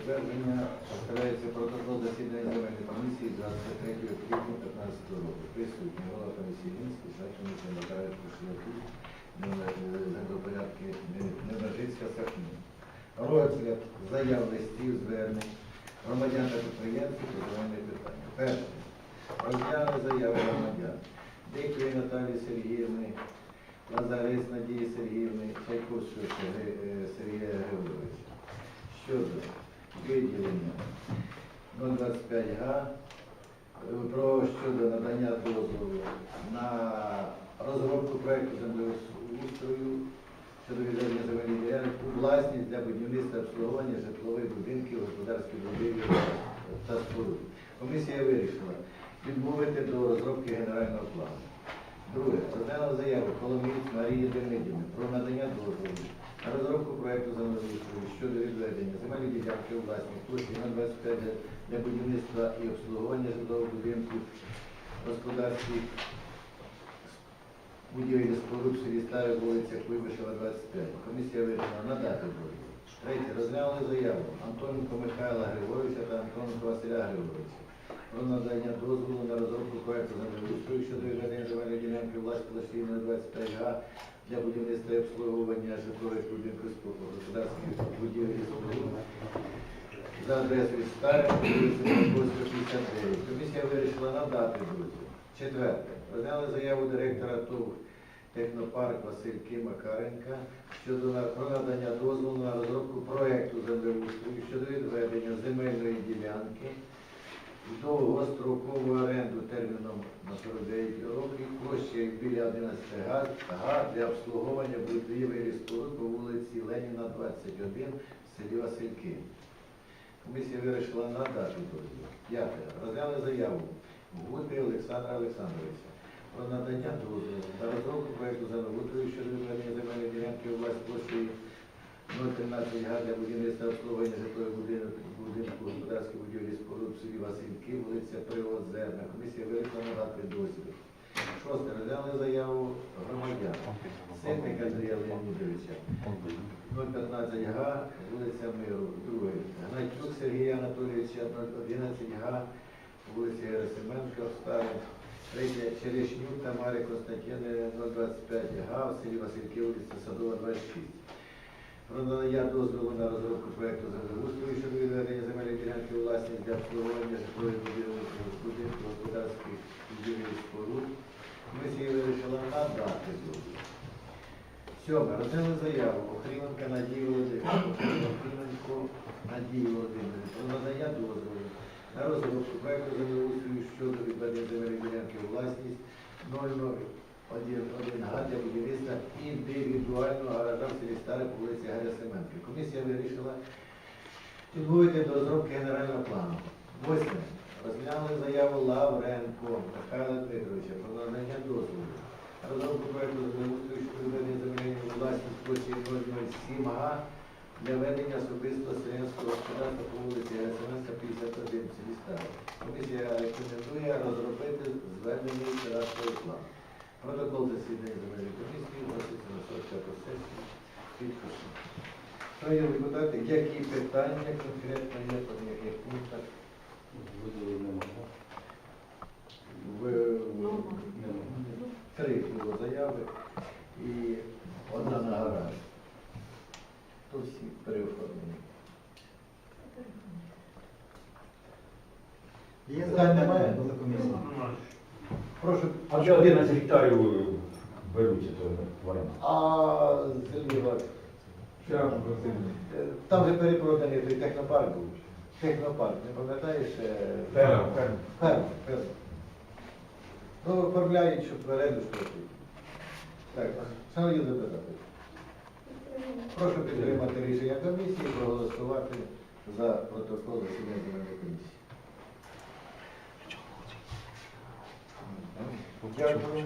затвердження представляється протокол засідання земельної комісії 23 квітня 15 року. Присутні голова комісії Мінський, Сачинський, Макарець, Кошляки, Землепорядки, Небожицька, Сахнін. Розгляд заяв листів, звернень громадян та підприємців про питання. Перше. Розгляне заяви громадян. Дикої Наталії Сергіївни, Лазарець Надії Сергіївни, Чайковського Сергія е, Григоровича щодо виділення 025 га е, про щодо надання дозволу на розробку проекту землеустрою щодо відведення земельних ділянок у власність для будівництва обслуговування житлових будинків, господарських будівель та споруд. Комісія вирішила відмовити до розробки генерального плану. Друге, розглянула заяву Коломієць Марії Демидівни про надання дозволу на розробку проекту землеустрою щодо відведення земельної ділянки у власність площі на 25 для будівництва і обслуговування житлових будинків господарських будівель споруд в селі вулиці Куйбишева, 25. Комісія вирішила надати дозвіл. Третє. Розглянули заяву Антоненко Михайла Григоровича та Антоненко Василя Григоровича про надання дозволу на розробку проекту землеустрою щодо відведення земельної ділянки власні площі на 25 га для будівництва і обслуговування житлових будинків споруд, господарських будівель і споруд за адресою Старе, вулиця Московська, 59. Комісія вирішила надати дозвіл. Четверте. Розглянули заяву директора ТОВ Технопарк Васильки Макаренка щодо про надання дозволу на розробку проекту землеустрою щодо відведення земельної ділянки довгострокову оренду терміном на 49 років площею біля 11 га для обслуговування будівель і споруд по вулиці Леніна, 21 в селі Васильки. Комісія вирішила надати дозвіл. П'яте. Розглянули заяву Гути Олександра Олександровича про надання дозволу на розробку проекту землеустрою щодо відведення земельної ділянки у власні площі 013 га для будівництва обслуговування житлових будинок, будинку господарських будівлі споруд вулиця Привозерна. Комісія вирішила надати дозвіл. Шосте. Розглянули заяву громадян. Ситника Андрія Леонідовича. 015 га, вулиця Миру, друге. Гнатюк Сергія Анатолійовича, 011 га, вулиця Герасименка, Старе. Третє, Черешнюк Тамари Константини, 025 га, в селі Васильки, вулиця Садова, 26. Про надання дозволу на розробку проекту землеустрою щодо відведення земельної ділянки у власність для обслуговування житлових будівель будинків господарських будівель споруд. Комісія вирішила надати дозвіл. Сьоме. Розглянули заяву Охріменка Надії Володимирівни. Охріменко Надії Володимирівни про надання дозволу на розробку проекту землеустрою щодо відведення земельної ділянки власність 001 га для будівництва індивідуального гаража в селі Старе по вулиці Гаря Семенки. Комісія вирішила відмовити до розробки генерального плану. Восьме. Розглянули заяву Лавренко Михайла Дмитровича про надання дозволу розробку проекту землеустрою щодо відведення земельної власність площі 007 га для ведення особистого селянського господарства по вулиці Герасименська, 51 в селі Старе. Комісія рекомендує розробити звернений кадастровий план. Протокол засідання земельної комісії Шановні депутати, які питання конкретно є по яких пунктах? Три було заяви і одна на гараж. То всі переоформлені. Є Питань немає? запитання до комісії? Прошу, А що 11 гектарів беруться то в оренду? А Сергій там же перепроданий той технопарк був. Технопарк, не пам'ятаєш? е, ферма. Ферма, ферма. Ну, оформляють, щоб в оренду сплатити. Так, шановні депутати, прошу підтримати рішення комісії, проголосувати за протокол засідання земельної комісії. Дякую.